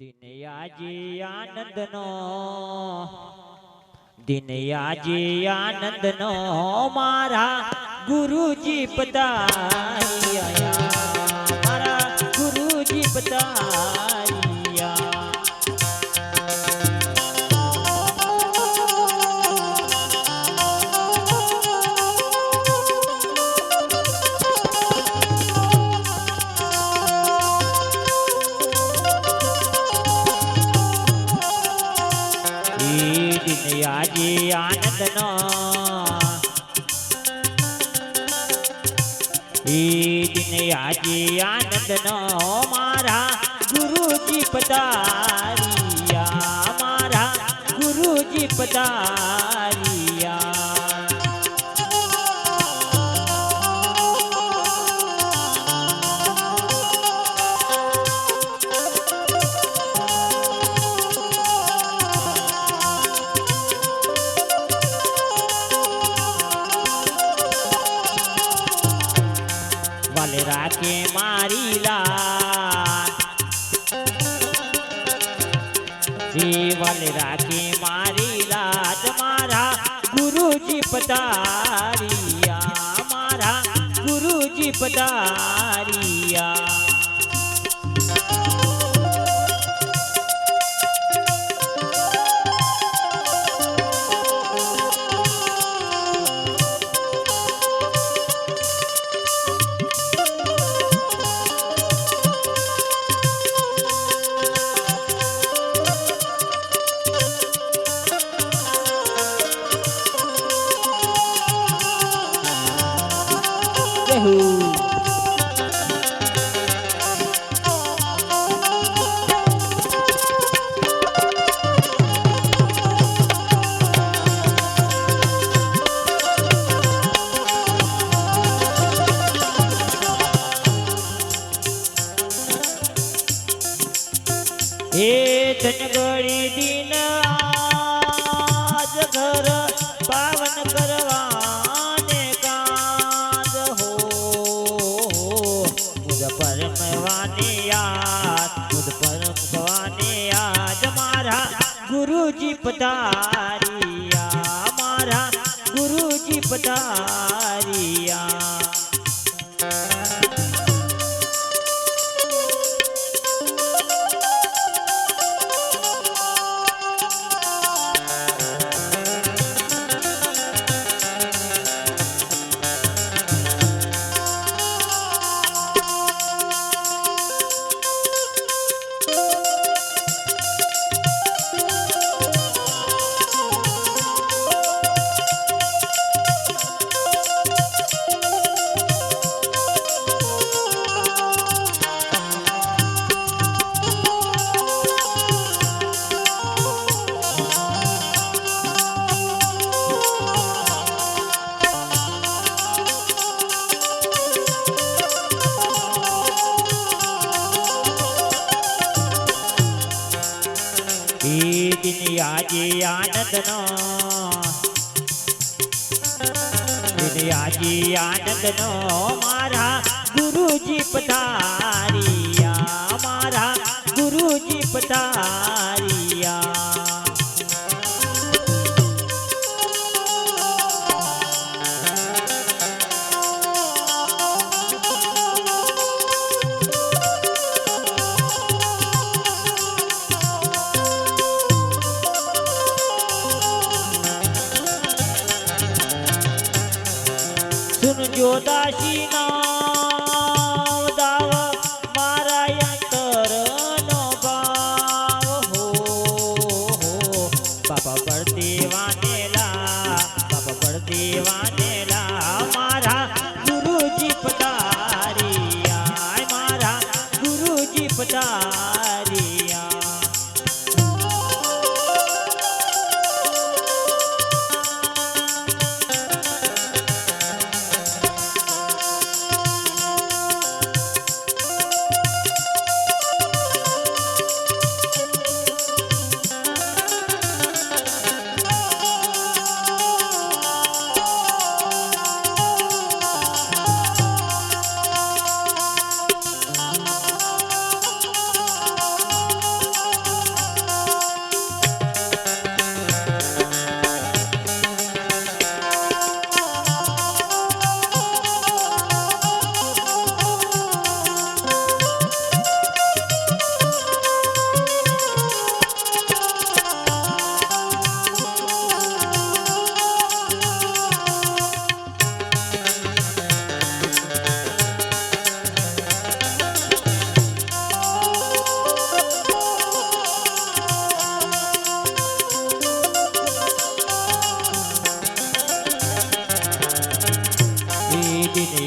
દિને આજે આનંદનો. દિનયાજી આનંદનો. મારા ગુરુજી પધાર્યા ઈ દિન આજે આનંદનો ઈ દિન આજે આનંદનો મારા ગુરુજી પધારિયા મારા ગુરુજી પધારિયા રાખે મારી લાલ જી વાલે રાખે મારી લાજ મારા ગુરુજી પધારિયા મારા ગુરુજી પધારિયા Yahoo! હે ધનગળી દિન આજ પાવન મુદ પરમવાને યાદ મુદ યાદ મારા ગુરુજી પધારિયા મારા ગુરુજી પધારિયા આજે આનંદનો દિન આજે આનંદનો મારા ગુરુજી પધારિયા મારા ગુરુજી પધારિયા સુનજો દાસી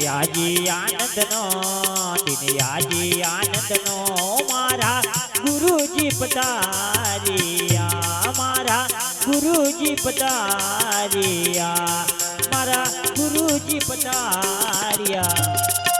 આજે આનંદનો દિન આજે આનંદનો મારા ગુરુજી પધારિયા મારા ગુરુજી પધારિયા મારા ગુરુજી પધારિયા.